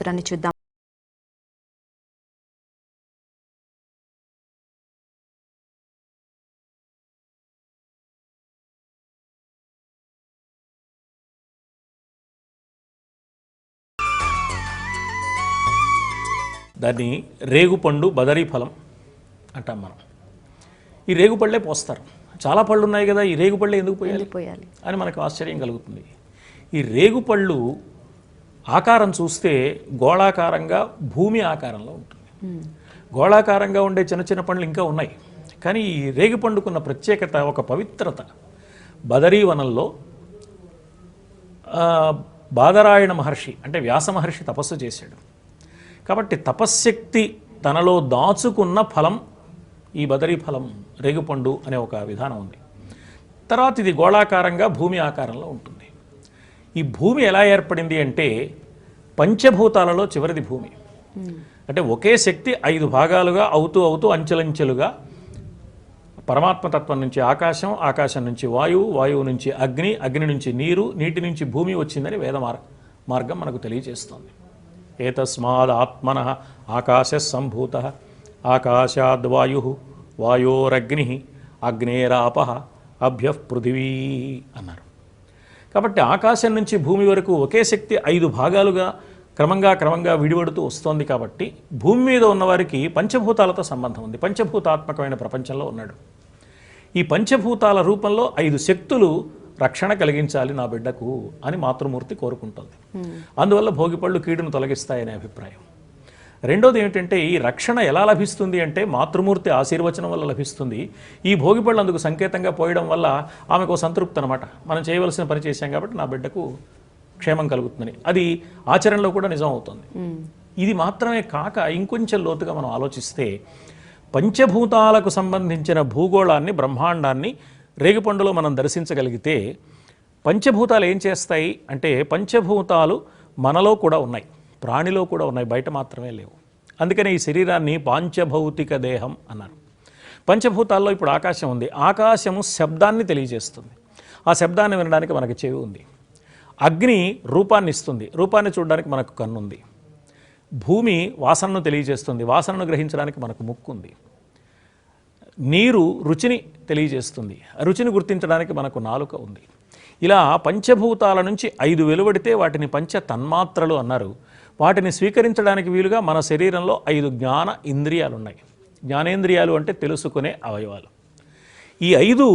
చిత్రాన్ని చూద్దాం. దాన్ని రేగుపండు బదరీ ఫలం అంటాం మనం. ఈ రేగుపళ్ళే పోస్తారు. చాలా పళ్ళు ఉన్నాయి కదా ఈ రేగుపళ్ళే ఎందుకు పోయాలి? పోయాలి? అని మనకు ఆశ్చర్యం కలుగుతుంది. ఈ రేగుపళ్ళు ఆకారం చూస్తే గోళాకారంగా భూమి ఆకారంలో ఉంటుంది. గోళాకారంగా ఉండే చిన్న చిన్న పండ్లు ఇంకా ఉన్నాయి. కానీ ఈ రేగి పండుకున్న ప్రత్యేకత ఒక పవిత్రత. బదరీవనంలో బాదరాయణ మహర్షి అంటే వ్యాస మహర్షి తపస్సు చేశాడు. కాబట్టి తపశ్శక్తి తనలో దాచుకున్న ఫలం ఈ బదరీ ఫలం రేగుపండు అనే ఒక విధానం ఉంది. తర్వాత ఇది గోళాకారంగా భూమి ఆకారంలో ఉంటుంది. ఈ భూమి ఎలా ఏర్పడింది అంటే పంచభూతాలలో చివరిది భూమి. అంటే ఒకే శక్తి ఐదు భాగాలుగా అవుతూ అవుతూ అంచెలంచెలుగా పరమాత్మతత్వం నుంచి ఆకాశం ఆకాశం నుంచి వాయువు వాయువు నుంచి అగ్ని అగ్ని నుంచి నీరు నీటి నుంచి భూమి వచ్చిందని వేద మార్ మార్గం మనకు తెలియజేస్తుంది. ఏతస్మాద్ ఆత్మన ఆకాశ సంభూత ఆకాశాద్వాయు వాయోరగ్ని అగ్నేరాప అభ్య పృథివీ అన్నారు. కాబట్టి ఆకాశం నుంచి భూమి వరకు ఒకే శక్తి ఐదు భాగాలుగా క్రమంగా క్రమంగా విడివడుతూ వస్తోంది కాబట్టి భూమి మీద ఉన్నవారికి పంచభూతాలతో సంబంధం ఉంది. పంచభూతాత్మకమైన ప్రపంచంలో ఉన్నాడు. ఈ పంచభూతాల రూపంలో ఐదు శక్తులు రక్షణ కలిగించాలి నా బిడ్డకు అని మాతృమూర్తి కోరుకుంటుంది. అందువల్ల భోగిపళ్ళు కీడును తొలగిస్తాయనే అభిప్రాయం. రెండోది ఏమిటంటే ఈ రక్షణ ఎలా లభిస్తుంది అంటే మాతృమూర్తి ఆశీర్వచనం వల్ల లభిస్తుంది. ఈ భోగిపళ్ళు అందుకు సంకేతంగా పోయడం వల్ల ఆమెకు సంతృప్తి అనమాట మనం చేయవలసిన పని చేశాం కాబట్టి నా బిడ్డకు క్షేమం కలుగుతుందని. అది ఆచరణలో కూడా నిజం అవుతుంది. ఇది మాత్రమే కాక ఇంకొంచెం లోతుగా మనం ఆలోచిస్తే పంచభూతాలకు సంబంధించిన భూగోళాన్ని బ్రహ్మాండాన్ని రేగిపండులో మనం దర్శించగలిగితే పంచభూతాలు ఏం చేస్తాయి అంటే పంచభూతాలు మనలో కూడా ఉన్నాయి. ప్రాణిలో కూడా ఉన్నాయి బయట మాత్రమే లేవు. అందుకనే ఈ శరీరాన్ని పాంచభౌతిక దేహం అన్నారు. పంచభూతాల్లో ఇప్పుడు ఆకాశం ఉంది. ఆకాశము శబ్దాన్ని తెలియజేస్తుంది. ఆ శబ్దాన్ని వినడానికి మనకు చెవి ఉంది. అగ్ని రూపాన్ని ఇస్తుంది. రూపాన్ని చూడడానికి మనకు కన్నుంది. భూమి వాసనను తెలియజేస్తుంది. వాసనను గ్రహించడానికి మనకు ముక్కు ఉంది నీరు రుచిని తెలియజేస్తుంది. ఆ రుచిని గుర్తించడానికి మనకు నాలుక ఉంది. ఇలా పంచభూతాల నుంచి ఐదు వెలువడితే వాటిని పంచ తన్మాత్రలు అన్నారు. వాటిని స్వీకరించడానికి వీలుగా మన శరీరంలో ఐదు జ్ఞాన ఇంద్రియాలు ఉన్నాయి జ్ఞానేంద్రియాలు అంటే తెలుసుకునే అవయవాలు. ఈ ఐదు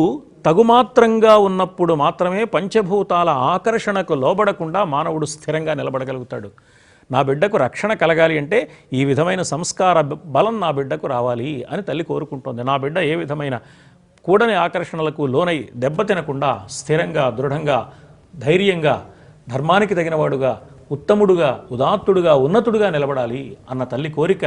తగుమాత్రంగా ఉన్నప్పుడు మాత్రమే పంచభూతాల ఆకర్షణకు లోబడకుండా మానవుడు స్థిరంగా నిలబడగలుగుతాడు. నా బిడ్డకు రక్షణ కలగాలి అంటే ఈ విధమైన సంస్కార బలం నా బిడ్డకు రావాలి అని తల్లి కోరుకుంటోంది. నా బిడ్డ ఏ విధమైన కూడని ఆకర్షణలకు లోనై దెబ్బతినకుండా స్థిరంగా దృఢంగా ధైర్యంగా ధర్మానికి తగినవాడుగా ఉత్తముడుగా ఉదాత్తుడుగా ఉన్నతుడుగా నిలబడాలి అన్న తల్లి కోరిక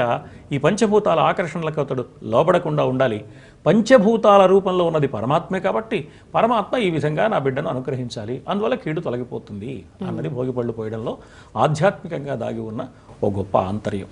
ఈ పంచభూతాల ఆకర్షణలకు అతడు లోబడకుండా ఉండాలి. పంచభూతాల రూపంలో ఉన్నది పరమాత్మే కాబట్టి పరమాత్మ ఈ విధంగా నా బిడ్డను అనుగ్రహించాలి. అందువల్ల కీడు తొలగిపోతుంది అన్నది భోగిపళ్ళు పోయడంలో ఆధ్యాత్మికంగా దాగి ఉన్న ఓ గొప్ప ఆంతర్యం.